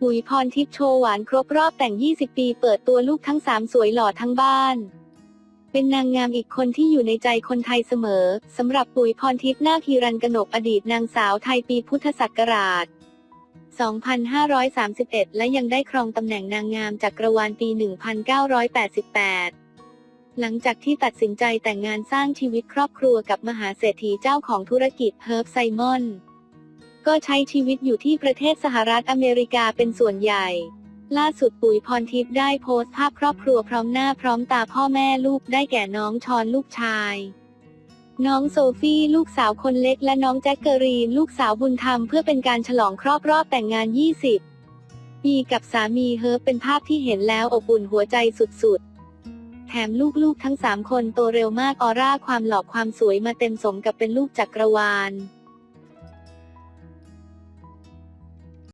ปุ๋ยพรทิพย์โชว์หวานครบรอบแต่ง 20 ปีเปิดตัวลูกทั้ง3สวยหล่อทั้งบ้าน เป็นนางงามอีกคนที่อยู่ในใจคนไทยเสมอ สำหรับปุ๋ยพรทิพย์นาคีรันกนกอดีตนางสาวไทยปีพุทธศักราช 2531 และยังได้ครองตำแหน่งนางงามจากกรวาลปี 1988หลังจากที่ตัดสินใจแต่งงานสร้างชีวิตครอบครัวกับมหาเศรษฐีเจ้าของธุรกิจเฮิร์บไซมอน ก็ใช้ชีวิตอยู่ที่ประเทศสหรัฐอเมริกาเป็นส่วนใหญ่ ล่าสุดปุ๋ยพรทิพย์ได้โพสต์ภาพครอบครัวพร้อมหน้าพร้อมตาพ่อแม่ลูกได้แก่น้องชอนลูกชาย น้องโซฟี่ลูกสาวคนเล็กและน้องแจ็คเกอรีนลูกสาวบุญธรรมเพื่อเป็นการฉลองครอบรอบแต่งงาน 20 ปีกับสามีเฮิร์บเป็นภาพที่เห็นแล้วอบอุ่นหัวใจสุดๆแถมลูกๆ ทั้ง 3 คนโตเร็วมากออร่าความหล่อความสวยมาเต็มสมกับเป็นลูกจักรวาล